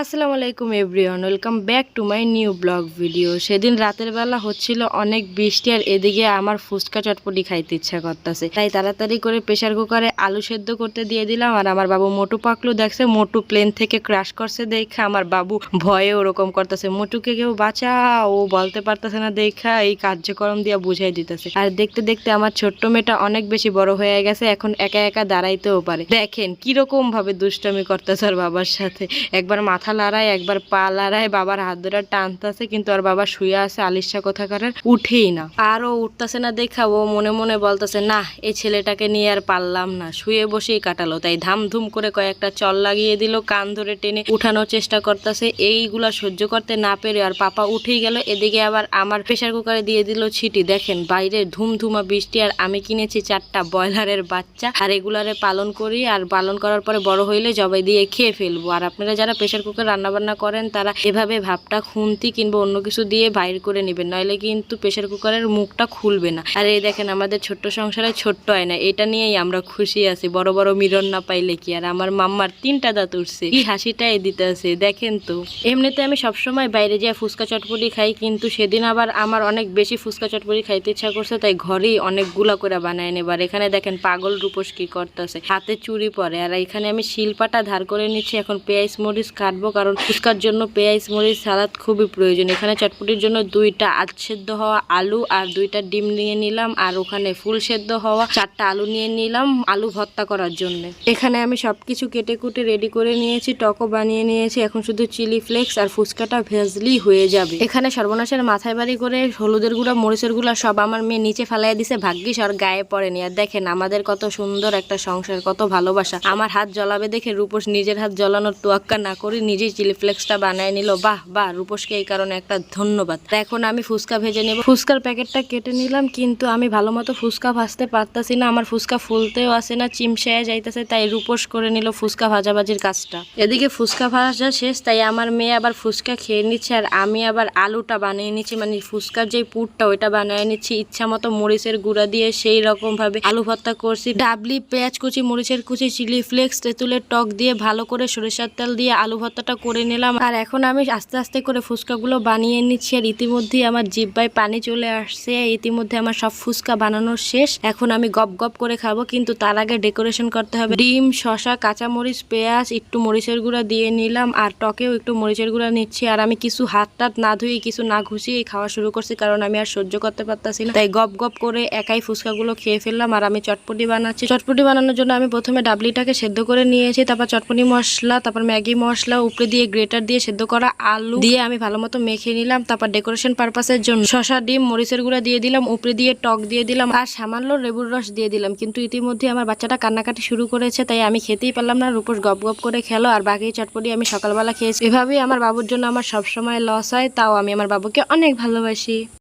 আসসালামু আলাইকুম everyone, welcome back to my new blog video. সেদিন রাতের বেলা হচ্ছিল অনেক বৃষ্টি আর এদিকে আমার ফুচকা চটপটি খাইতে ইচ্ছা করতেছে। তাই তাড়াতাড়ি করে প্রেশার কুকারে আলু সেদ্ধ করতে দিয়ে দিলাম আর আমার বাবু মোটু পাকলু দেখছে, মোটু প্লেন থেকে ক্রাশ করছে দেখে আমার বাবু ভয়ে ওরকম করতেছে, মোটুকে কেউ বাঁচা ও বলতে পারতেছে না দেখা, এই কার্যক্রম দিয়ে বুঝাই দিতেছে। আর দেখতে দেখতে আমার ছোট্ট মেয়েটা অনেক বেশি বড় হয়ে গেছে, এখন একা একা দাঁড়াইতেও পারে। দেখেন কীরকম ভাবে দুষ্টমি করতেছে আর বাবার সাথে। একবার মাথা লড়ায় একবার পা লড়ায় বাবার হাত ধরে টানতেছে, কিন্তু আর বাবা শুয়ে আছে আলিশা কোথাকার উঠেই না। আর ও উঠতেছে না দেখা, ও মনে মনে বলতেছে, না, এই ছেলেটাকে নিয়ে আর পারলাম না। শুয়ে বসেই কাটালো, তাই ধামধুম করে কয়েকটা চল লাগিয়ে দিল, কান ধরে টেনে উঠানোর চেষ্টা করতেছে। এইগুলা সহ্য করতে না পেরে আর পাপা উঠেই গেল, এদিকে আবার আমার প্রেশার কুকারে দিয়ে দিল ছিটি। দেখেন, বাইরে ধুমধুমা বৃষ্টি, আর আমি কিনেছি চারটা ব্রয়লারের বাচ্চা, আর এগুলারে পালন করি, আর পালন করার পরে বড় হইলে জবাই দিয়ে খেয়ে ফেলব। আর আপনারা যারা প্রেশার রান্না বান্না করেন, তারা এভাবে ভাবটা খুন্তি কিংবা অন্য কিছু দিয়ে বাইর করে নেবেন। নইলে কিন্তু প্রেশার কুকারের মুখটা খুলবে না। আর এই দেখেন, আমাদের ছোট্ট সংসারে ছোট্ট আয়না। এটা নিয়েই আমরা খুশি আছি। বড় বড় মিরন না পাইলে কি? আর আমার মাম্মার তিনটা দাঁত উঠছে কি হাসিটাই দিতে আছে, দেখেন তো। এমনিতে আমি সবসময় বাইরে যেয়ে ফুচকা চটপটি খাই, কিন্তু সেদিন আবার আমার অনেক বেশি ফুচকা চটপটি খাইতে ইচ্ছা করছে, তাই ঘরেই অনেকগুলা করে বানায় নেবার। এখানে দেখেন, পাগল রূপস কি করতেছে। হাতে চুরি পরে। আর এখানে আমি শিলপাটা ধার করে নিচ্ছি। এখন পেঁয়াজ, মরিচ কাটবো কারণ ফুচকার জন্য পেঁয়াজ, মরিচ, সালাদ খুবই প্রয়োজন। এখানে চটপটির জন্য দুইটা আধ সেদ্ধ হওয়া আলু আর দুইটা ডিম নিয়ে নিলাম, আর ওখানে ফুল সেদ্ধ হওয়া চারটা আলু নিয়ে নিলাম আলু ভর্তা করার জন্য। এখানে আমি সবকিছু কেটে কুটে রেডি করে নিয়েছি, টকও বানিয়ে নিয়েছি। এখন শুধু চিলি ফ্লেক্স আর ফুচকাটা ভেজলি হয়ে যাবে। এখানে সর্বনাশের মাথায় বাড়ি করে হলুদের গুঁড়া, মরিচের গুঁড়া সব আমার মেয়ে নিচে ফেলাই দিছে, ভাগ্যিস আর গায়ে পড়েনি। আর দেখেন, আমাদের কত সুন্দর একটা সংসার, কত ভালোবাসা। আমার হাত জ্বলাবে দেখে রূপস নিজের হাত জ্বলানোর তোয়াক্কা না করে নিজেই চিলি ফ্লেক্সটা বানায় নিল। বাহ বাহ, রূপসকে এই কারণে একটা ধন্যবাদ। এখন আমি ফুচকা ভেজে নেব। ফুচকার প্যাকেটটা কেটে নিলাম, কিন্তু আমি ভালো মতো ফুচকা ভাজতে পারতাছি না। আমার ফুচকা ফুলতেও আসে না চিমসায় যাইতেছে, তাই রূপস করে নিল ফুচকা ভাজাভাজির কাজটা। এদিকে ফুচকা ভাজা শেষ, তাই আমার মেয়ে আবার ফুচকা খেয়ে নিচ্ছে, আর আমি আবার আলুটা বানিয়ে নিচ্ছি। মানে ফুচকার যে পুরটা, ওইটা বানিয়ে নিচ্ছি। ইচ্ছা মতো মরিচের গুঁড়া দিয়ে সেই রকম ভাবে আলু ভর্তা করছি। ডাবলি, পেঁয়াজ কুচি, মরিচের কুচি, চিলি ফ্লেক্স, তেঁতুলের টক দিয়ে ভালো করে সরিষার তেল দিয়ে আলু ভর্তাটা করে নিলাম। আর এখন আমি আস্তে আস্তে করে ফুচকাগুলো বানিয়ে নিচ্ছি আর ইতিমধ্যেই আমার জিব্বায় পানি চলে আসছে ইতিমধ্যে আমার সব ফুচকা বানানো শেষ। এখন আমি গপ গপ করে খাব, কিন্তু তার আগে ডেকোরেশন করতে হবে। ডিম শশা কাঁচামরিচ, পেঁয়াজ, একটু মরিচের গুঁড়া দিয়ে নিলাম, আর টকেও একটু মরিচের গুঁড়া নিচ্ছি। আর আমি কিছু হাত টাত না ধুয়ে, কিছু না ঘুষিয়ে খাওয়া শুরু করছি, কারণ আমি আর সহ্য করতে পারতাছি না। তাই গপ গপ করে একাই ফুচকাগুলো খেয়ে ফেললাম, আর আমি চটপটি বানাচ্ছি। চটপটি বানানোর জন্য আমি প্রথমে ডাবলিটাকে সেদ্ধ করে নিয়েছি, তারপর চটপটি মশলা, তারপর ম্যাগি মশলা উপরে দিয়ে গ্রেটার দিয়ে সেদ্ধ করা আলু দিয়ে আমি ভালো মতো মেখে নিলাম, তারপর ডেকোরেশন পারপাসের জন্য শশা ডিম, মরিচের গুঁড়া দিয়ে দিলাম, উপরে দিয়ে টক দিয়ে দিলাম, আর সামান্য লেবুর রস দিয়ে দিলাম। কিন্তু ইতিমধ্যে আমার বাচ্চাটা কান্নাকাটি শুরু করেছে, তাই আমি খেতেই পারলাম না। রূপস গপ গপ করে খেলো, আর বাকি চটপটি আমি সকালবেলা খেয়েছি। এভাবেই আমার বাবুর জন্য আমার সবসময় লস হয়, তাও আমি আমার বাবুকে অনেক ভালোবাসি।